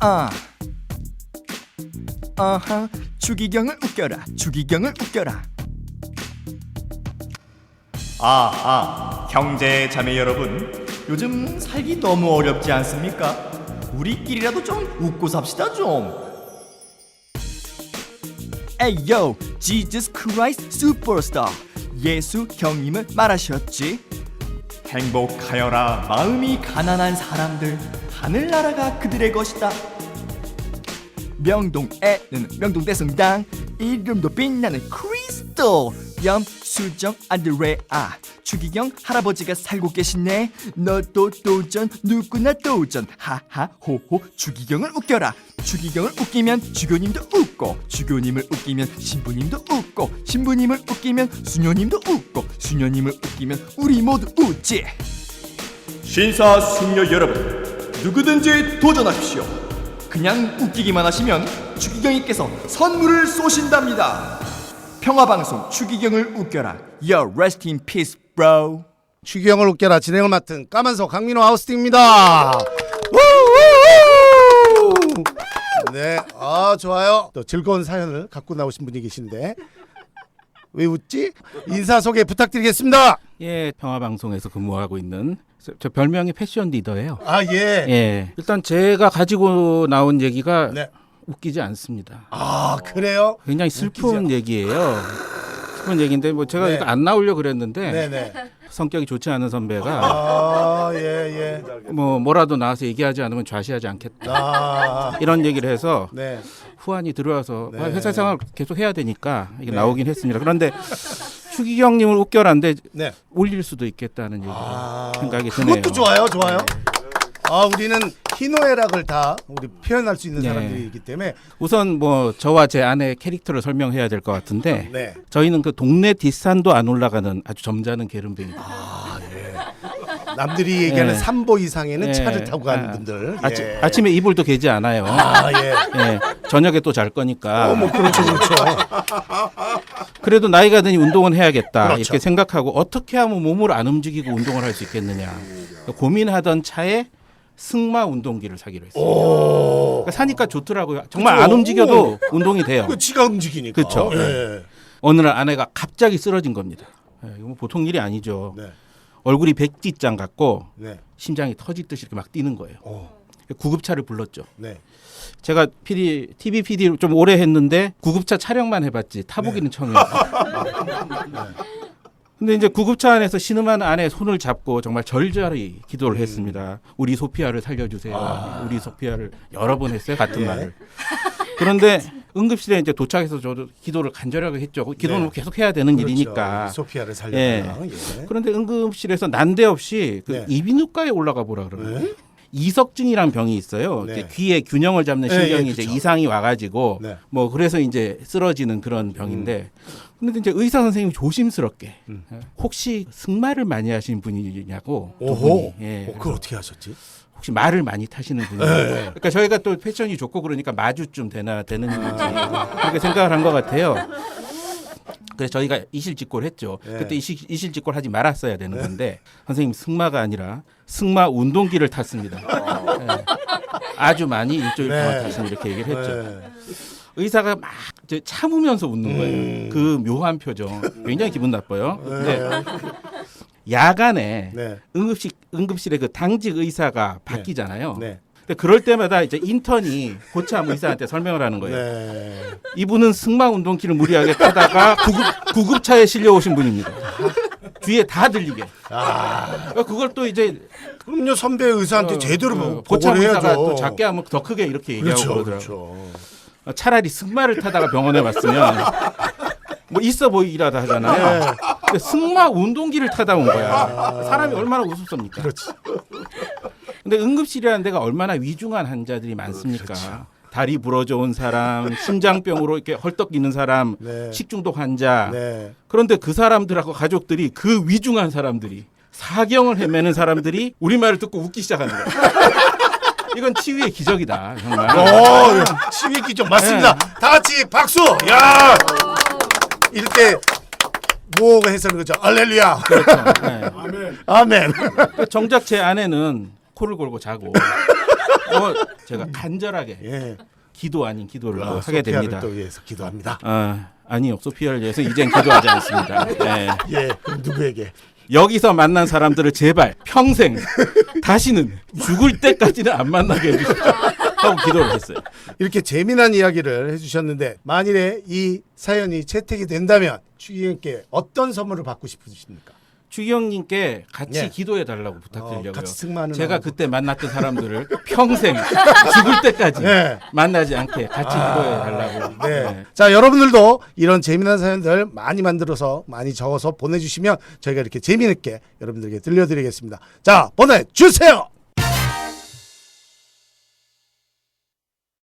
아, 아하, 주기경을 웃겨라, 주기경을 웃겨라. 아, 아, 형제 자매 여러분, 요즘 살기 너무 어렵지 않습니까? 우리끼리라도 좀 웃고 삽시다 좀. 에이요, 지저스 크라이스트 슈퍼스타 예수 형님을 말하셨지. 행복하여라 마음이 가난한 사람들 하늘나라가 그들의 것이다. 명동에는 명동대성당 이름도 빛나는 크리스토. 염수정 안드레아 추기경 할아버지가 살고 계시네. 너도 도전 누구나 도전. 하하 호호 추기경을 웃겨라. 추기경을 웃기면 주교님도 웃고 주교님을 웃기면 신부님도 웃고 신부님을 웃기면 수녀님도 웃고 수녀님을 웃기면 우리 모두 웃지. 신사 숙녀 여러분 누구든지 도전하십시오 그냥 웃기기만 하시면 추기경님께서 선물을 쏘신답니다. 평화방송 추기경을 웃겨라. Yo, rest in peace, bro. 추기경을 웃겨라 진행을 맡은 까만서 강민호 아우스팅입니다. 네, 아 좋아요. 또 즐거운 사연을 갖고 나오신 분이 계신데 왜 웃지? 인사 소개 부탁드리겠습니다. 예, 평화방송에서 근무하고 있는 저, 저 별명이 패션 리더예요. 아 예. 예, 일단 제가 가지고 나온 얘기가 네. 웃기지 않습니다. 아 그래요? 굉장히 슬픈 얘기예요. 슬픈 얘기인데 뭐 제가 네. 이거 안 나오려 그랬는데 네네. 성격이 좋지 않은 선배가 아 예, 예. 뭐 뭐라도 나와서 얘기하지 않으면 좌시하지 않겠다 아, 이런 얘기를 해서 네. 후안이 들어와서 네. 아, 회사 생활 계속 해야 되니까 이게 나오긴 했습니다. 그런데 추기경님을 웃겨라는데 네. 올릴 수도 있겠다는 아, 생각이 드네요. 그것도 좋아요, 좋아요. 아, 우리는 희노애락을 다 우리 표현할 수 있는 네. 사람들이기 때문에 우선 뭐 저와 제 아내 캐릭터를 설명해야 될 것 같은데 네. 저희는 그 동네 뒷산도 안 올라가는 아주 점잖은 게으름뱅이입니다. 남들이 얘기하는 예. 삼보 이상에는 예. 차를 타고 가는 아, 분들. 아침, 예. 아침에 이불도 개지 않아요. 아, 예. 예, 저녁에 또 잘 거니까. 뭐 그렇죠, 그렇죠. 그래도 나이가 드니 운동은 해야겠다 그렇죠. 이렇게 생각하고 어떻게 하면 몸을 안 움직이고 운동을 할 수 있겠느냐 고민하던 차에 승마 운동기를 사기로 했어요. 그러니까 사니까 좋더라고요. 정말 그쵸. 안 움직여도 운동이 돼요. 그 지가 움직이니까. 그쵸. 예. 어느 날 아내가 갑자기 쓰러진 겁니다. 예, 이거 뭐 보통 일이 아니죠. 네. 얼굴이 백지장 같고 네. 심장이 터지듯이 이렇게 막 뛰는 거예요. 어. 구급차를 불렀죠. 네. 제가 PD, TV PD를 좀 오래 했는데 구급차 촬영만 해봤지 타보기는 처음이에요. 근데 이제 구급차 안에서 신음한 아내 손을 잡고 정말 절절히 기도를 했습니다. 우리 소피아를 살려주세요. 우리 소피아를 여러 번 했어요 같은 예. 말을. 그런데 응급실에 이제 도착해서 저도 기도를 간절하게 했죠. 기도는 네. 계속 해야 되는 그렇죠. 일이니까. 소피아를 살려라. 예. 그런데 응급실에서 난데없이 그 네. 이비인후과에 올라가 보라 그러는 네? 이석증이란 병이 있어요. 네. 이렇게 귀에 균형을 잡는 네, 신경이 예, 이제 그쵸. 이상이 와가지고 네. 뭐 그래서 이제 쓰러지는 그런 병인데 근데 이제 의사 선생님이 조심스럽게 음. 혹시 승마를 많이 하시는 분이냐고 두 오호. 분이. 예. 어, 그걸 어떻게 하셨지? 혹시 말을 많이 타시는 분이냐. 네. 그러니까 저희가 또 패션이 좋고 그러니까 마주쯤 되나 되는 일이지 그렇게 생각을 한 것 같아요. 그래서 저희가 이실직고를 했죠. 네. 그때 이실, 이실직고를 하지 말았어야 되는 건데 선생님 승마가 아니라 승마 운동기를 탔습니다. 네. 아주 많이 일주일 네. 동안 타신 이렇게 얘기를 했죠. 네. 의사가 막 이제 참으면서 웃는 거예요. 음. 그 묘한 표정. 굉장히 기분 나빠요. 근데 네. 야간에 네. 응급실 응급실에 그 당직 의사가 바뀌잖아요. 네. 근데 그럴 때마다 이제 인턴이 고참 의사한테 설명을 하는 거예요. 네. 이분은 승마 운동기를 무리하게 타다가 구급, 구급차에 실려 오신 분입니다. 뒤에 다 들리게. 아, 그러니까 그걸 또 이제 그럼요 선배 의사한테 어, 제대로 어, 보- 고참 보고를 의사가 해야죠. 또 작게 하면 더 크게 이렇게 얘기하고 그렇죠, 그러더라고요. 그렇죠. 차라리 승마를 타다가 병원에 왔으면 뭐 있어 보이기라도 하잖아요. 네. 근데 승마 운동기를 타다 온 거야. 사람이 얼마나 우습습니까? 그렇지. 근데 응급실이라는 데가 얼마나 위중한 환자들이 많습니까? 그렇죠. 다리 부러져 온 사람, 심장병으로 이렇게 헐떡이는 사람, 네. 식중독 환자. 네. 그런데 그 사람들하고 가족들이 그 위중한 사람들이 사경을 헤매는 사람들이 우리 말을 듣고 웃기 시작하는 거야. 이건 치유의 기적이다, 정말. 어, 치위 기좀 맞습니다. 네. 다 같이 박수. 야! 이럴 때 뭐가 해서는 거죠. 알렐루야. 네. 아멘. 정작 제 아내는 코를 골고 자고 뭐 제가 간절하게 예. 기도 아닌 기도를 아, 하게 소피아를 됩니다. 또 위해서 기도합니다. 아, 아니요. 소피아를 위해서 이젠 기도하지 않습니다. 네. 예. 그럼 누구에게? 여기서 만난 사람들을 제발 평생 다시는 죽을 때까지는 안 만나게 해주십시오. 하고 기도를 했어요. 이렇게 재미난 이야기를 해주셨는데 만일에 이 사연이 채택이 된다면 추기경께 어떤 선물을 받고 싶으십니까? 추기경님께 같이 예. 기도해 달라고 부탁드리려고요. 어, 같이 승마하는 제가 하고. 그때 만났던 사람들을 평생 죽을 때까지 네. 만나지 않게 같이 기도해 달라고. 네. 네. 자, 여러분들도 이런 재미난 사연들 많이 만들어서 많이 적어서 보내주시면 저희가 이렇게 재미있게 여러분들에게 들려드리겠습니다. 자, 보내주세요!